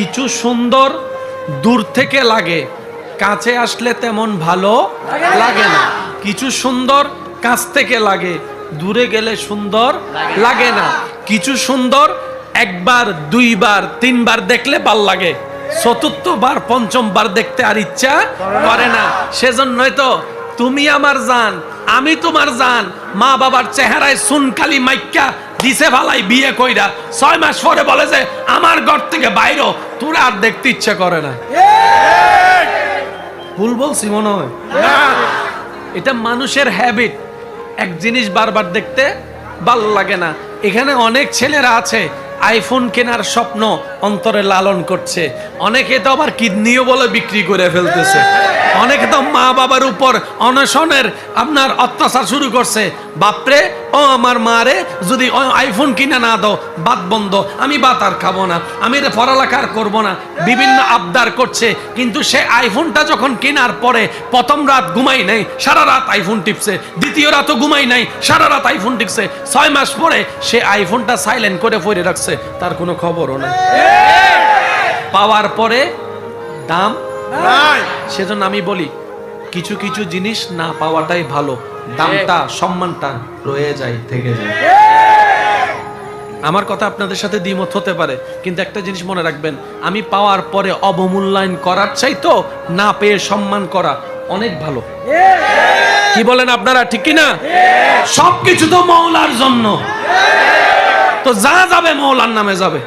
কিছু সুন্দর দূর থেকে লাগে। কাছে আসলে তেমন ভালো লাগে না। কিছু সুন্দর কাছ থেকে লাগে। দূরে গেলে সুন্দর লাগে না। কিছু সুন্দর একবার, দুইবার, তিনবার দেখলে ভালো লাগে। চতুর্থবার, পঞ্চমবার দেখতে আর ইচ্ছা করে না। সেজন্যই তো তুমি আমার জান, আমি তোমার জান। মা বাবার চেহারায় সুনকালি মাইক্কা দিছে ভালাই বিয়ে কইরা। ছয় মাস পরে বলে যে, আমার ঘর থেকে বাইরো। তোর আর দেখতে ইচ্ছা করে না। ভুল বলছি মনে হয়? এটা মানুষের হ্যাবিট এক জিনিস বারবার দেখতে ভালো লাগে না। এখানে অনেক ছেলেরা আছে আইফোন কেনার স্বপ্ন অন্তরে লালন করছে। অনেকে তো আবার কিডনিও বলে বিক্রি করে ফেলতেছে। অনেকে তো মা বাবার উপর অনশনের আপনার অত্যাচার শুরু করছে। বাপরে, ও আমার মারে, যদি আইফোন কিনে না দাও বাদ বন্ধ, আমি বাত আর খাব না, আমি পড়ালেখার করব না। বিভিন্ন আবদার করছে, কিন্তু সে আইফোনটা যখন কেনার পরে প্রথম রাত ঘুমাই নাই, সারা রাত আইফোন টিপছে, দ্বিতীয় রাতও ঘুমাই নাই, সারা রাত আইফোন টিপছে, ছয় মাস পরে সে আইফোনটা সাইলেন্ট করে পড়ে রাখছে, তার কোনো খবরও নাই। পাওয়ার পরে দাম সেজন্য আমি বলি কিছু কিছু জিনিস না পাওয়াটাই ভালো। দামটা সম্মানটা রয়ে যায় থেকে যায়। আমার কথা আপনাদের সাথে দ্বিমত হতে পারে কিন্তু একটা জিনিস মনে রাখবেন আমি পাওয়ার পরে অবমূল্যায়ন করার চাই তো না পেয়ে সম্মান করা অনেক ভালো। কি বলেন আপনারা ঠিক কি না সবকিছু তো মৌলার জন্য। তো যা যাবে মৌলার নামে যাবে।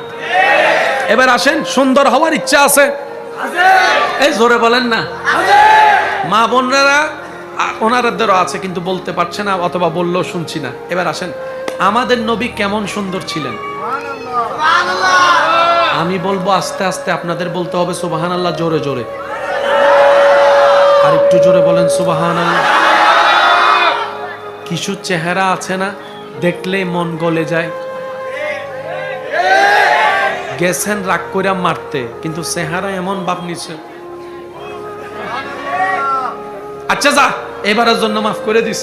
এবার আসেন সুন্দর হওয়ার ইচ্ছা আছে। এই জোরে বলেন না। মা বোনরা ওনারাদেরও আছে কিন্তু বলতে পারছে না অথবা বললেও শুনছি না। এবার আসেন, আমাদের নবী কেমন সুন্দর ছিলেন? আমি বলব আস্তে আস্তে আপনাদের বলতে হবে সুবাহান আল্লাহ জোরে জোরে। আর একটু জোরে বলেন সুবাহান কিছু চেহারা আছে না দেখলে মন গলে যায়। গেছেন রাগ কইরা মারতে, কিন্তু চেহারা এমন বাপ নিছে। আচ্ছা যা, এবারের জন্য মাফ করে দিস।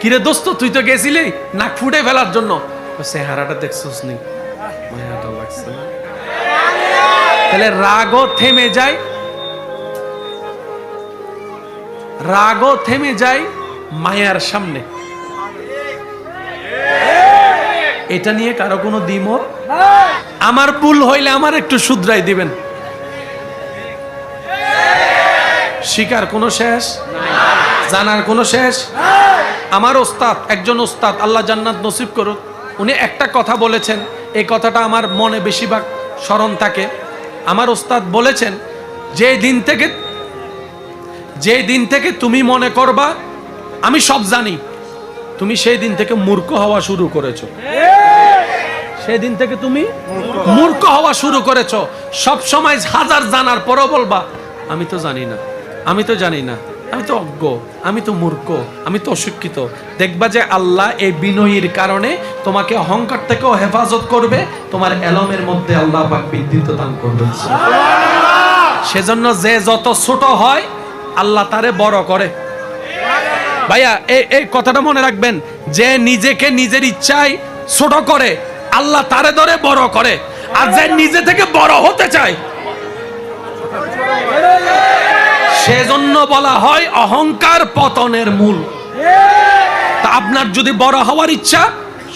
কিরে দোস্ত, তুই তো গেছিলি নাক ফুটে ফেলার জন্য। তো চেহারাটা দেখছিস নি। তাহলে রাগও থেমে যায়। রাগও থেমে যায় মায়ার সামনে। এটা নিয়ে কারও কোনো দ্বিমত? আমার ভুল হইলে আমার একটু শুধরাই দিবেন। শিকার কোনো শেষ? জানার কোনো শেষ? আমার ওস্তাদ, একজন ওস্তাদ, আল্লাহ জান্নাত নসিব করুক। উনি একটা কথা বলেছেন, এই কথাটা আমার মনে বেশিরভাগ স্মরণ থাকে। আমার ওস্তাদ বলেছেন যে দিন থেকে যে দিন থেকে তুমি মনে করবা, আমি সব জানি, তুমি সেই দিন থেকে মূর্খ হওয়া শুরু করেছ। সেই দিন থেকে তুমি মূর্খ হওয়া শুরু করেছ। সব সময় হাজার জানার পরও বলবা, আমি তো জানি না, আমি তো জানি না, আমি তো অজ্ঞ, আমি তো মূর্খ, আমি তো অশিক্ষিত। দেখবা যে আল্লাহ এই বিনয়ীর কারণে তোমাকে অহংকার থেকেও হেফাজত করবে, তোমার এলমের মধ্যে আল্লাহ পাক বিদ্যুৎ দান করবে। সেজন্য যে যত ছোট হয়, আল্লাহ তারে বড় করে। ভাইয়া এই এই কথাটা মনে রাখবেন, যে নিজেকে নিজের ইচ্ছায় ছোট করে আল্লাহ তারে ধরে বড় করে। আর যে নিজে থেকে বড় হতে চায়, সেজন্য বলা হয় অহংকার পতনের মূল। তা আপনার যদি বড় হওয়ার ইচ্ছা,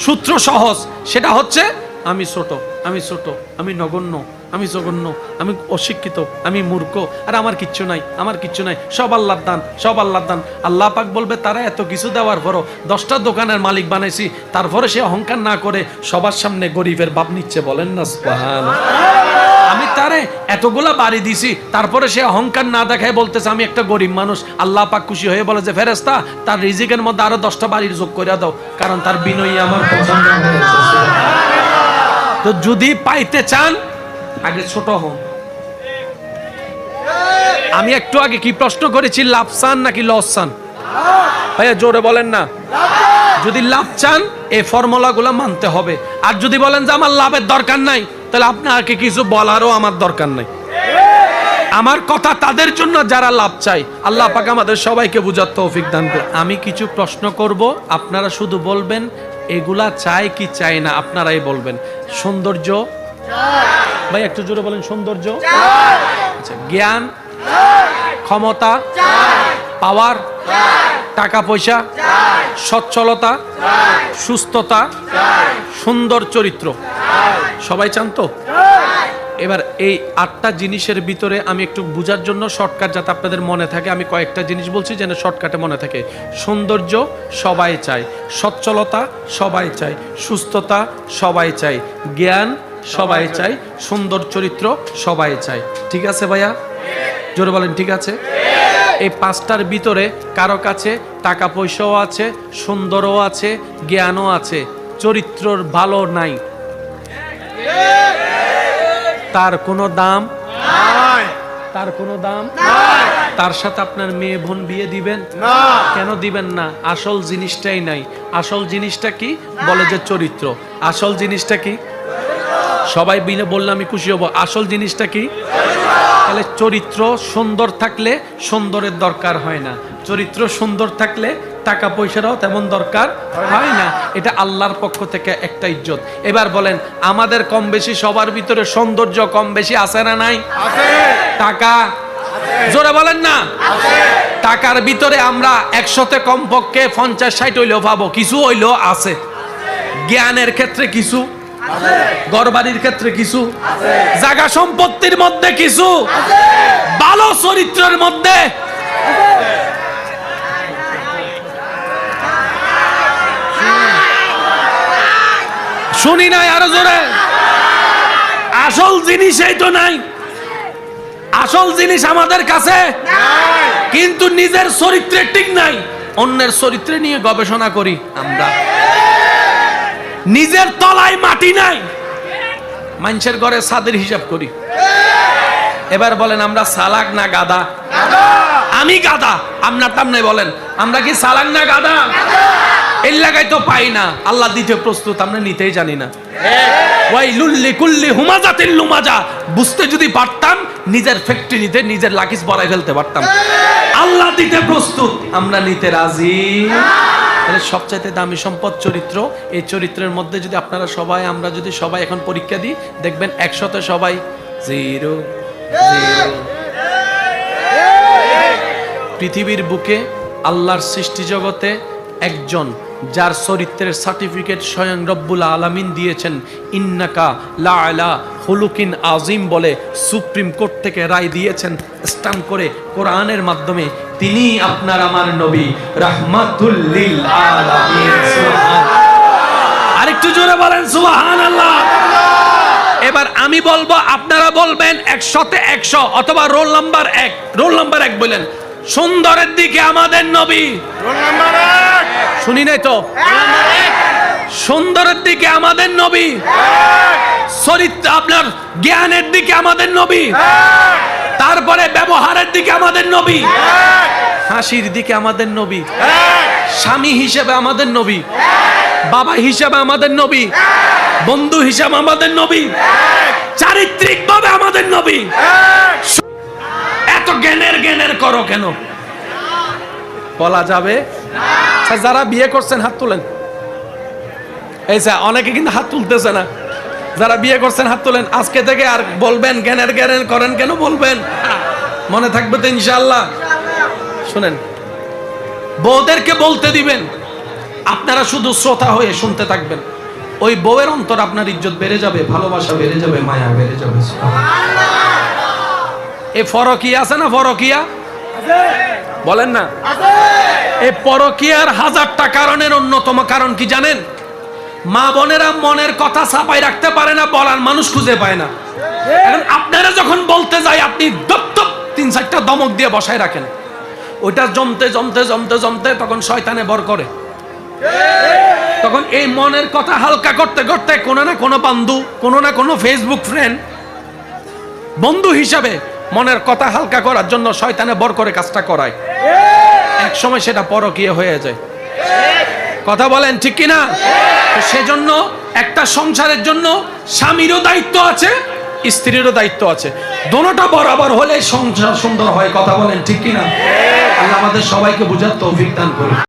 সূত্র সহজ, সেটা হচ্ছে, আমি ছোট আমি ছোট, আমি নগণ্য। আমি জঘন্য, আমি অশিক্ষিত, আমি মূর্খ, আর আমার কিচ্ছু নাই, আমার কিচ্ছু নাই। সব আল্লাহর দান, সব আল্লাহর দান। আল্লাহ পাক বলবে, তারা এত কিছু দেওয়ার পরও দশটা দোকানের মালিক বানাইছি, তারপরে সে অহংকার না করে সবার সামনে গরিবের বাপ নিচ্ছে। বলেন না। আমি তারে এতগুলা বাড়ি দিছি, তারপরে সে অহংকার না দেখায় বলতেছে, আমি একটা গরিব মানুষ। আল্লাহ পাক খুশি হয়ে বলে যে ফেরেস্তা তার রিজিকের মধ্যে আরও দশটা বাড়ির যোগ করে দাও, কারণ তার বিনয়ী আমার পছন্দ তো যদি পাইতে চান আগে ছোট হন আমি একটু আগে কি প্রশ্ন করেছি, লাভ চান নাকি লস চান? ভাইয়া, জোরে বলেন না। যদি লাভ চান এই ফর্মুলাগুলো মানতে হবে। আর যদি বলেন যে আমার লাভের দরকার নাই, তাহলে আপনাকে কিছু বলারও আমার দরকার নাই। আমার কথা তাদের জন্য যারা লাভ চাই আল্লাহ পাক আমাদের সবাইকে বুঝার তৌফিক দান করে আমি কিছু প্রশ্ন করব, আপনারা শুধু বলবেন, এগুলা চাই কি চাই না, আপনারাই বলবেন। সৌন্দর্য ভাই, একটু জোরে বলেন, সৌন্দর্য। আচ্ছা জ্ঞান, ক্ষমতা, পাওয়ার, টাকা পয়সা, সচ্ছলতা, সুস্থতা, সুন্দর চরিত্র। সবাই চান তো? এবার এই আটটা জিনিসের ভিতরে আমি একটু বোঝার জন্য শর্টকাট যাতে আপনাদের মনে থাকে। আমি কয়েকটা জিনিস বলছি যেন শর্টকাটে মনে থাকে। সৌন্দর্য সবাই চায়, সচ্ছলতা সবাই চায়, সুস্থতা সবাই চায়, জ্ঞান সবাই চাই। সুন্দর চরিত্র সবাই চাই। ঠিক আছে ভাইয়া? জোরে বলেন ঠিক আছে? এই পাঁচটার ভিতরে কারও কাছে টাকা পয়সাও আছে সুন্দরও আছে জ্ঞানও আছে চরিত্রর ভালো নাই। তার কোনো দাম? তার কোনো দাম? তার সাথে আপনার মেয়ে বোন বিয়ে দিবেন? না। কেন দিবেন না? আসল জিনিসটাই নাই। আসল জিনিসটা কি? বলে যে চরিত্র। আসল জিনিসটা কি? সবাই বিনে বললে আমি খুশি হব। আসল জিনিসটা কি? তাহলে চরিত্র সুন্দর থাকলে সুন্দরের দরকার হয় না। চরিত্র সুন্দর থাকলে টাকা পয়সারও তেমন দরকার হয় না। এটা আল্লাহর পক্ষ থেকে একটা ইজ্জত। এবার বলেন আমাদের কম বেশি সবার ভিতরে সৌন্দর্য কম বেশি আছে না নাই? টাকা? জোরে বলেন না। টাকার ভিতরে আমরা একশোতে কমপক্ষে পঞ্চাশ ষাট হইলেও পাবো। কিছু হইলেও আছে। জ্ঞানের ক্ষেত্রে কিছু গড়বাড়ির ক্ষেত্রে কিছু জায়গা সম্পত্তির মধ্যে কিছু, ভালো চরিত্রের মধ্যে। শুনি নাই আরও জোরে। আসল জিনিসই তো নাই। আসল জিনিস আমাদের কাছে, কিন্তু নিজের চরিত্রে ঠিক নাই। অন্যের চরিত্রে নিয়ে গবেষণা করি আমরা। নিজের তলায় মাটি নাই। মানুষের ঘরে সাদের হিসাব করি। এবার বলেন, আমরা সালাক না গাদা? আমি গাদা, আপনার টামনে বলেন। আমরা কি সালাক না গাদা? লাগাই তো পাই না। আল্লাহ দিতে প্রস্তুত, আমরা নিতেই জানি না। বুঝতে যদি পারতাম, নিজের ফ্যাক্টরি নিতে নিজের লাকিস বড়াই ফেলতে পারতাম। আল্লাহ দিতে প্রস্তুত, আমরা নিতে রাজি। তাহলে সবচাইতে দামি সম্পদ চরিত্র, এই চরিত্রের মধ্যে যদি আপনারা সবাই, আমরা যদি সবাই এখন পরীক্ষা দিই, দেখবেন একসাথে সবাই জিরো জিরো। পৃথিবীর বুকে আল্লাহর সৃষ্টি জগতে একজন, যার চরিত্রের সার্টিফিকেট স্বয়ং রব্বুল আলামিন দিয়েছেন, ইন্নাকা লা আলা হুলুকিন আজিম বলে সুপ্রিম কোর্ট থেকে রায় দিয়েছেন স্টাম্প করে কোরআনের মাধ্যমে তিনি আপনার আমার নবী রাহমাতুল লিল আলামিন। আরেকটু জোরে বলেন সুবহানাল্লাহ। এবার আমি বলব আপনারা বলবেন একশোতে একশো অথবা রোল নাম্বার এক। রোল নাম্বার এক বলেন সুন্দরের দিকে আমাদের নবী। শুনি নাই তো? সুন্দরের দিকে আমাদের নবী। চরিত্র আপনার জ্ঞানের দিকে আমাদের নবী। তারপরে ব্যবহারের দিকে আমাদের নবী। হাসির দিকে আমাদের নবী। স্বামী হিসেবে আমাদের নবী। বাবা হিসেবে আমাদের নবী। বন্ধু হিসাবে আমাদের নবী। চারিত্রিক ভাবে আমাদের নবী। এত জ্ঞানের জ্ঞানের করো কেন? বলা যাবে? আচ্ছা, যারা বিয়ে করছেন হাত তুলেন। এই স্যার অনেকে কিন্তু হাত তুলতেছে না। যারা বিয়ে করছেন হাত তোলেন। আজকে থেকে আর বলবেন জ্ঞানের জ্ঞানের করেন কেন বলবেন? মনে থাকবে তো ইনশাল্লাহ শুনেন বউদেরকে বলতে দিবেন আপনারা শুধু শ্রোতা হয়ে শুনতে থাকবেন। ওই বউয়ের অন্তর আপনার ইজ্জত বেড়ে যাবে ভালোবাসা বেড়ে যাবে মায়া বেড়ে যাবে। এ ফরকিয়া আছে না ফরকিয়া? বলেন না। এই পরকিয়ার হাজারটা কারণের অন্যতম কারণ কি জানেন? মা বোনেরা মনের কথা ছাপাই রাখতে পারে না, বলার মানুষ খুঁজে পায় না। এখন আপনারা যখন বলতে যাই, আপনি দপ দপ তিন চারটা দমক দিয়ে বসায় রাখেন। ওইটা জমতে জমতে জমতে জমতে তখন শয়তানে বর করে। তখন এই মনের কথা হালকা করতে করতে কোনো না কোনো বান্ধু, কোনো না কোনো ফেসবুক ফ্রেন্ড বন্ধু হিসাবে মনের কথা হালকা করার জন্য শয়তানে বর করে কাজটা করায়। এক সময় সেটা পরকীয় হয়ে যায়। কথা বলেন ঠিক কিনা? সেজন্য একটা সংসারের জন্য স্বামীরও দায়িত্ব আছে, স্ত্রীরও দায়িত্ব আছে। দোনোটা বরাবর হলে সংসার সুন্দর হয়, কথা বলেন ঠিক কিনা? আল্লাহ আমাদের সবাইকে বুঝার তৌফিক দান করুন।